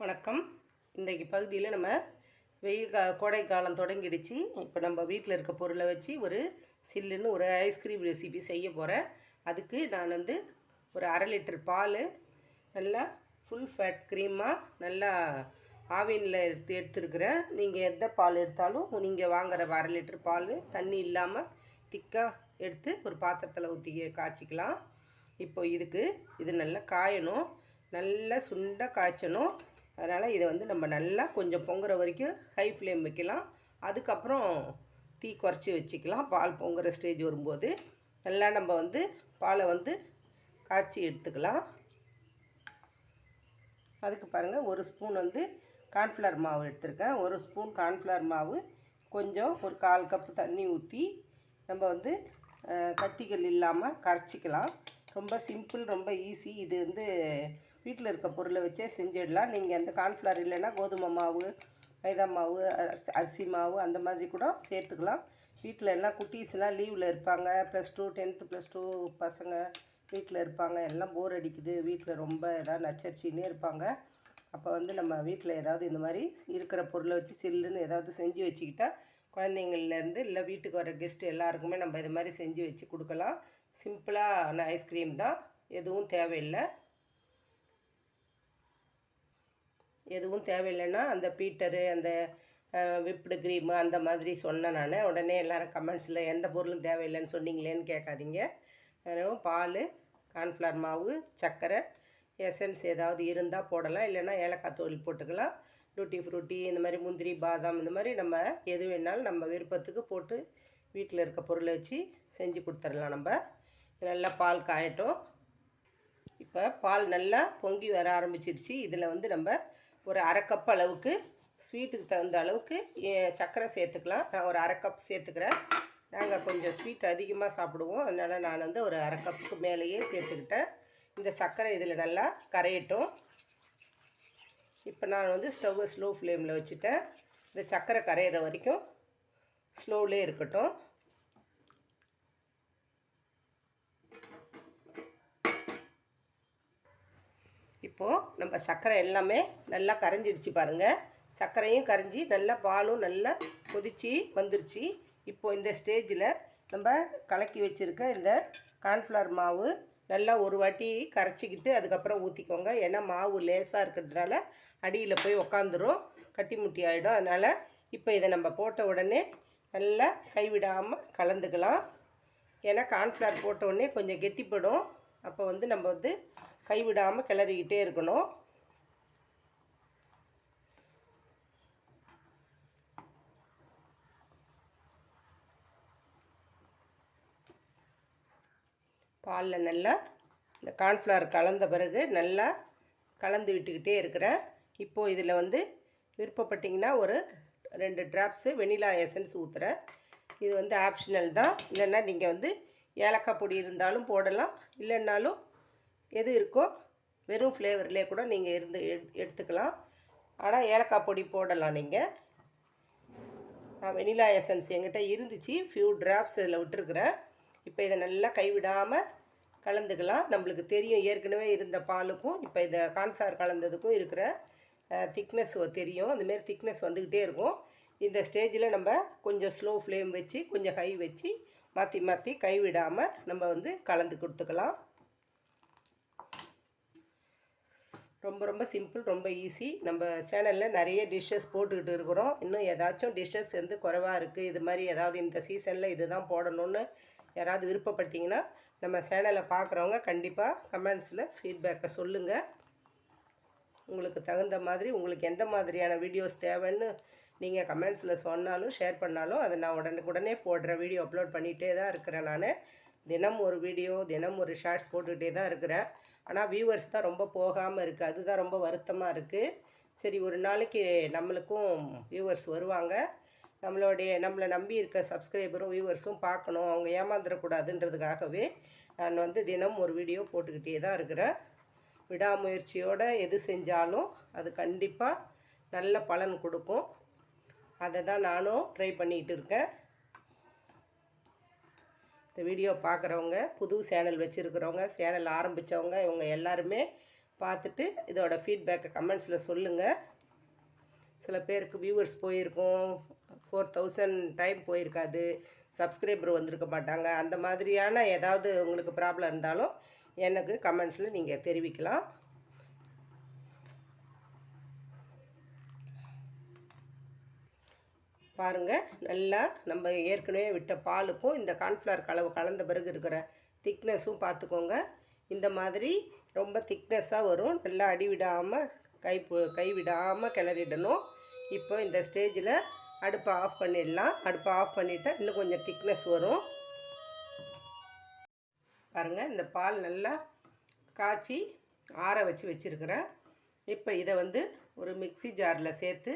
வணக்கம். இன்றைக்கு பகுதியில் நம்ம வெயில் கா கோடை காலம் தொடங்கிடுச்சு. இப்போ நம்ம வீட்டில் இருக்க பொருளை வச்சு ஒரு சில்லுன்னு ஒரு ஐஸ்கிரீம் ரெசிபி செய்ய போகிறேன் அதுக்கு நான் வந்து ஒரு அரை லிட்டர் பால் நல்லா ஃபுல் ஃபேட் க்ரீமாக நல்லா ஆவினில் எடுத்து எடுத்துருக்குறேன். நீங்கள் எந்த பால் எடுத்தாலும் நீங்கள் வாங்குற அரை லிட்டர் பால் தண்ணி இல்லாமல் திக்காக எடுத்து ஒரு பாத்திரத்தில் ஊற்றி காய்ச்சிக்கலாம். இப்போ இதுக்கு இது நல்லா காயணும். நல்லா சுண்ட காய்ச்சணும். அதனால் இதை வந்து நம்ம நல்லா கொஞ்சம் பொங்குற வரைக்கும் ஹை ஃப்ளேம் வைக்கலாம். அதுக்கப்புறம் தீ குறைச்சி வச்சுக்கலாம். பால் பொங்குற ஸ்டேஜ் வரும்போது நல்லா நம்ம வந்து பாலை வந்து காய்ச்சி எடுத்துக்கலாம். அதுக்கு பாருங்கள் ஒரு ஸ்பூன் வந்து கார்ன்ஃப்ளவர் மாவு எடுத்திருக்கேன். ஒரு ஸ்பூன் கார்ன்ஃப்ளவர் மாவு கொஞ்சம் ஒரு கால் கப்பு தண்ணி ஊற்றி நம்ம வந்து கட்டிகள் இல்லாமல் கரைச்சிக்கலாம். ரொம்ப சிம்பிள் ரொம்ப ஈஸி இது வந்து வீட்டில் இருக்க பொருளை வச்சே செஞ்சிடலாம். நீங்கள் அந்த கார்ன்ஃப்ளவர் இல்லைன்னா கோதுமை மாவு மைதா மாவு அரிசி- அரிசி மாவு அந்த மாதிரி கூட சேர்த்துக்கலாம். வீட்டில் எல்லாம் குட்டீஸ்லாம் லீவில் இருப்பாங்க. Plus two tenth plus two பசங்க வீட்டில் இருப்பாங்க. எல்லாம் போர் அடிக்குது. வீட்டில் ரொம்ப எதாவது நச்சரிச்சின்னே இருப்பாங்க. அப்போ வந்து நம்ம வீட்டில் ஏதாவது இந்த மாதிரி இருக்கிற பொருளை வச்சு சில்லுன்னு ஏதாவது செஞ்சு வச்சுக்கிட்டா குழந்தைங்கள்லேருந்து இல்லை வீட்டுக்கு வர கெஸ்ட் எல்லாருக்குமே நம்ம இது மாதிரி செஞ்சு வச்சு கொடுக்கலாம். சிம்பிளான ஐஸ்கிரீம் தான் எதுவும் தேவையில்லை. எதுவும் தேவையில்லைன்னா அந்த பீட்டரு அந்த விப்டு க்ரீமு அந்த மாதிரி சொன்னேன் நான். உடனே எல்லோரும் கமெண்ட்ஸில் எந்த பொருளும் தேவையில்லைன்னு சொன்னீங்களேன்னு கேட்காதீங்க. பால் கார்ன்ஃப்ளவர் மாவு சர்க்கரை எசன்ஸ் ஏதாவது இருந்தால் போடலாம். இல்லைன்னா ஏலக்காய் தோல் போட்டுக்கலாம். டூட்டி ஃப்ரூட்டி இந்த மாதிரி முந்திரி பாதாம் இந்த மாதிரி நம்ம எது வேணாலும் நம்ம விருப்பத்துக்கு போட்டு வீட்டில் இருக்க பொருளை வச்சு செஞ்சு கொடுத்துடலாம் நம்ம. நல்லா பால் காயட்டும். இப்போ பால் நல்லா பொங்கி வர ஆரம்பிச்சிருச்சு. இதில் வந்து நம்ம ஒரு அரை கப் அளவுக்கு ஸ்வீட்டுக்கு தகுந்த அளவுக்கு ஏ- சர்க்கரை சேர்த்துக்கலாம். நான் ஒரு அரை கப் சேர்த்துக்கிறேன். நாங்கள் கொஞ்சம் ஸ்வீட் அதிகமாக சாப்பிடுவோம். அதனால் நான் வந்து ஒரு அரை கப்புக்கு மேலேயே சேர்த்துக்கிட்டேன். இந்த சர்க்கரை இதில் நல்லா கரையட்டும். இப்போ நான் வந்து ஸ்டவ்வை ஸ்லோ ஃப்ளேமில் வச்சுட்டேன். இந்த சர்க்கரை கரையிற வரைக்கும் ஸ்லோவிலே இருக்கட்டும். இப்போது நம்ம சர்க்கரை எல்லாமே நல்லா கரைஞ்சிடுச்சு பாருங்கள் சர்க்கரையும் கரைஞ்சி நல்லா பாலும் நல்லா கொதித்து வந்துருச்சு. இப்போது இந்த ஸ்டேஜில் நம்ம கலக்கி வச்சுருக்க இந்த கார்ன்ஃப்ளவர் மாவு நல்லா ஒரு வாட்டி கரைச்சிக்கிட்டு அதுக்கப்புறம் ஊற்றிக்கோங்க ஏன்னா மாவு லேசாக இருக்கிறதுனால அடியில் போய் உக்காந்துரும் கட்டி முட்டி ஆகிடும் அதனால் இப்போ இதை நம்ம போட்ட உடனே நல்லா கைவிடாமல் கலந்துக்கலாம். ஏன்னா கார்ன்ஃப்ளவர் போட்ட உடனே கொஞ்சம் கெட்டிப்படும். அப்போ வந்து நம்ம வந்து கைவிடாமல் கிளறிக்கிட்டே இருக்கணும். பாலில் நல்லா இந்த கார்ன்ஃப்ளவர் கலந்த பிறகு நல்லா கலந்து விட்டுக்கிட்டே இருக்கிறேன். இப்போது இதில் வந்து விருப்பப்பட்டிங்கன்னா ஒரு ரெண்டு ட்ராப்ஸு வெனிலா எசன்ஸ் ஊற்றுறேன் இது வந்து ஆப்ஷனல் தான். இல்லைன்னா நீங்கள் வந்து ஏலக்காய் பொடி இருந்தாலும் போடலாம். இல்லைன்னாலும் எது இருக்கோ வெறும் ஃப்ளேவர்லேயே கூட நீங்கள் இருந்து எடு- எடுத்துக்கலாம். ஆனால் ஏலக்காய் பொடி போடலாம் நீங்கள் நான் வெனிலா எசன்ஸ் எங்கிட்ட இருந்துச்சு. ஃபியூ ட்ராப்ஸ் இதில் விட்டுருக்குறேன். இப்போ இதை நல்லா கைவிடாமல் கலந்துக்கலாம். நம்மளுக்கு தெரியும் ஏற்கனவே இருந்த பாலுக்கும் இப்போ இதை கார்ன்ஃப்ளவர் கலந்ததுக்கும் இருக்கிற திக்னஸ் தெரியும். அந்தமாரி திக்னஸ் வந்துக்கிட்டே இருக்கும். இந்த ஸ்டேஜில் நம்ம கொஞ்சம் ஸ்லோ ஃப்ளேம் வச்சு கொஞ்சம் ஹை வச்சு மாற்றி மாற்றி கைவிடாமல் நம்ம வந்து கலந்து கொடுத்துக்கலாம். ரொம்ப ரொம்ப சிம்பிள் ரொம்ப ஈஸி. நம்ம சேனலில் நிறைய டிஷ்ஷஸ் போட்டுக்கிட்டு இருக்கிறோம். இன்னும் ஏதாச்சும் டிஷ்ஷஸ் வந்து குறைவாக இருக்குது இது மாதிரி ஏதாவது இந்த சீசனில் இது தான் போடணும்னு யாராவது விருப்பப்பட்டீங்கன்னா நம்ம சேனலை பார்க்குறவங்க கண்டிப்பாக கமெண்ட்ஸில் ஃபீட்பேக்கை சொல்லுங்கள் உங்களுக்கு தகுந்த மாதிரி உங்களுக்கு எந்த மாதிரியான வீடியோஸ் தேவைன்னு நீங்கள் கமெண்ட்ஸில் சொன்னாலும் ஷேர் பண்ணாலும் அதை நான் உடனுக்குடனே போடுற வீடியோ அப்லோட் பண்ணிகிட்டே தான் இருக்கிறேன் நான். தினம் ஒரு வீடியோ தினம் ஒரு ஷார்ட்ஸ் போட்டுக்கிட்டே தான் இருக்கிறேன். ஆனால் வியூவர்ஸ் தான் ரொம்ப போகாமல் இருக்குது அதுதான் ரொம்ப வருத்தமாக இருக்குது சரி ஒரு நாளைக்கு நம்மளுக்கும் வியூவர்ஸ் வருவாங்க. நம்மளுடைய நம்மளை நம்பி இருக்க சப்ஸ்கிரைபரும் வியூவர்ஸும் பார்க்கணும். அவங்க ஏமாந்துடக்கூடாதுன்றதுக்காகவே நான் வந்து தினம் ஒரு வீடியோ போட்டுக்கிட்டே தான் இருக்கிறேன். விடாமுயற்சியோடு எது செஞ்சாலும் அது கண்டிப்பாக நல்ல பலன் கொடுக்கும். அதை தான் நானும் ட்ரை பண்ணிகிட்டு இருக்கேன். இந்த வீடியோ பார்க்குறவங்க புது சேனல் வச்சுருக்கிறவங்க சேனல் ஆரம்பித்தவங்க இவங்க எல்லாருமே பார்த்துட்டு இதோட ஃபீட்பேக்கை கமெண்ட்ஸில் சொல்லுங்கள் சில பேருக்கு வியூவர்ஸ் போயிருக்கும். ஃபோர் தௌசண்ட் டைம் போயிருக்காது. சப்ஸ்கிரைபர் வந்திருக்க மாட்டாங்க. அந்த மாதிரியான ஏதாவது உங்களுக்கு ப்ராப்ளம் இருந்தாலும் எனக்கு கமெண்ட்ஸில் நீங்கள் தெரிவிக்கலாம். பாருங்கள் நல்லா நம்ம ஏற்கனவே விட்ட பாலுக்கும் இந்த கார்ன்ஃப்ளவர் கலவு கலந்த பிறகு இருக்கிற திக்னஸும் பார்த்துக்கோங்க. இந்த மாதிரி ரொம்ப திக்னஸ்ஸாக வரும். நல்லா அடி விடாமல் கை கைவிடாமல் கை விடாமல் கிளறிடணும். இப்போ இந்த ஸ்டேஜில் அடுப்பை ஆஃப் பண்ணிடலாம். அடுப்பை ஆஃப் பண்ணிவிட்டால் இன்னும் கொஞ்சம் திக்னஸ் வரும். பாருங்கள் இந்த பால் நல்லா காய்ச்சி ஆற வச்சு வச்சுருக்கிறேன். இப்போ இதை வந்து ஒரு மிக்ஸி ஜாரில் சேர்த்து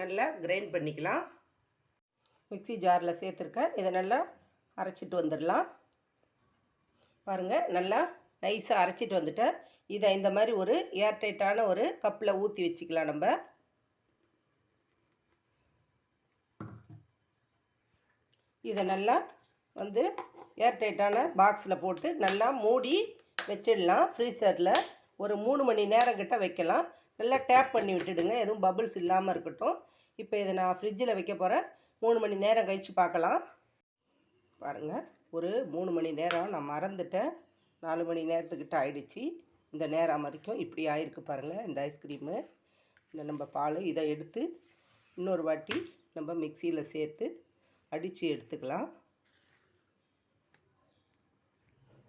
நல்லா கிரைண்ட் பண்ணிக்கலாம். மிக்ஸி ஜாரில் சேர்த்துருக்கேன். இதை நல்லா அரைச்சிட்டு வந்துடலாம். பாருங்கள் நல்லா நைஸாக அரைச்சிட்டு வந்துட்டேன். இதை இந்த மாதிரி ஒரு ஏர்டைட்டான ஒரு கப்பில் ஊற்றி வச்சுக்கலாம் நம்ம. இதை நல்லா வந்து ஏர்டைட்டான பாக்ஸில் போட்டு நல்லா மூடி வச்சிடலாம். ஃப்ரீசரில் ஒரு மூணு மணி நேரம் கிட்ட வைக்கலாம். நல்லா டேப் பண்ணி விட்டுடுங்க. எதுவும் பபுள்ஸ் இல்லாமல் இருக்கட்டும். இப்போ இதை நான் ஃப்ரிட்ஜில் வைக்க போகிறேன். மூணு மணி நேரம் கழித்து பார்க்கலாம். பாருங்கள் ஒரு மூணு மணி நேரம் நான் மறந்துட்டேன். நாலு மணி நேரத்துக்கிட்ட ஆயிடுச்சு. இந்த நேரம் வரைக்கும் இப்படி ஆயிருக்கு பாருங்கள் இந்த ஐஸ்கிரீமு இந்த நம்ம பால் இதை எடுத்து இன்னொரு வாட்டி நம்ம மிக்சியில் சேர்த்து அடித்து எடுத்துக்கலாம்.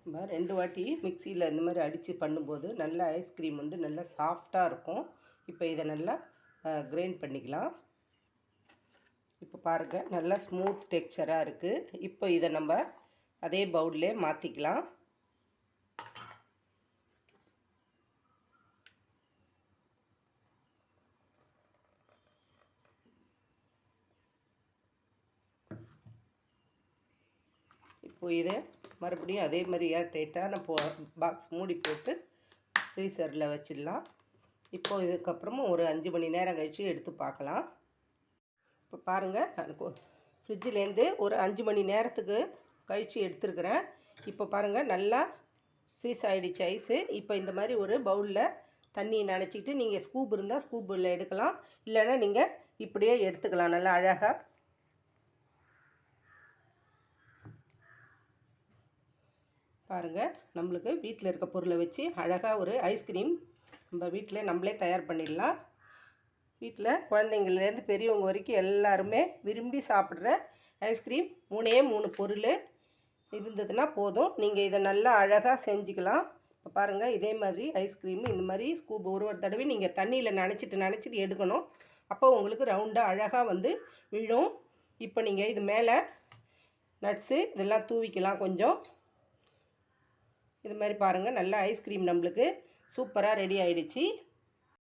நம்ம ரெண்டு வாட்டி மிக்சியில் இந்த மாதிரி அடித்து பண்ணும்போது நல்ல ஐஸ்கிரீம் வந்து நல்லா சாஃப்டாக இருக்கும். இப்போ இதை நல்லா கிரைண்ட் பண்ணிக்கலாம். இப்போ பாருங்கள் நல்லா ஸ்மூத் டெக்ஸ்சராக இருக்குது இப்போ இதை நம்ம அதே பவுல்லே மாற்றிக்கலாம் இப்போ இதை மறுபடியும் அதே மாதிரி ஏர் டைட்டான போ பாக்ஸ் மூடி போட்டு ஃப்ரீசரில் வச்சிடலாம். இப்போ இதுக்கப்புறமும் ஒரு அஞ்சு மணி நேரம் கழித்து எடுத்து பார்க்கலாம். இப்போ பாருங்கள் நான் ஃப்ரிட்ஜிலேருந்து ஒரு அஞ்சு மணி நேரத்துக்கு கழித்து எடுத்துருக்குறேன். இப்போ பாருங்கள் நல்லா ஃபீஸ் ஆகிடுச்சு ஐஸு. இப்போ இந்த மாதிரி ஒரு பவுலில் தண்ணியை நனைச்சிக்கிட்டு நீங்கள் ஸ்கூப் இருந்தால் ஸ்கூப்பில் எடுக்கலாம். இல்லைன்னா நீங்கள் இப்படியே எடுத்துக்கலாம் நல்லா அழகாக பாருங்கள் நம்மளுக்கு வீட்டில் இருக்க பொருளை வச்சு அழகாக ஒரு ஐஸ்கிரீம் நம்ம வீட்டில் நம்மளே தயார் பண்ணிடலாம். வீட்டில் குழந்தைங்கள்லேருந்து பெரியவங்க வரைக்கும் எல்லாருமே விரும்பி சாப்பிட்ற ஐஸ்கிரீம் மூணே மூணு பொருள் இருந்ததுன்னா போதும். நீங்கள் இதை நல்லா அழகாக செஞ்சுக்கலாம். இப்போ பாருங்கள் இதே மாதிரி ஐஸ்கிரீம் இந்த மாதிரி ஸ்கூப் ஒரு ஒரு தடவை நீங்கள் தண்ணியில் நினச்சிட்டு நினச்சிட்டு எடுக்கணும். அப்போ உங்களுக்கு ரவுண்டாக அழகாக வந்து விழும். இப்போ நீங்கள் இது மேலே நட்ஸு இதெல்லாம் தூவிக்கலாம் கொஞ்சம். இது மாதிரி பாருங்கள் நல்லா ஐஸ்கிரீம் நம்மளுக்கு சூப்பராக ரெடி ஆயிடுச்சு.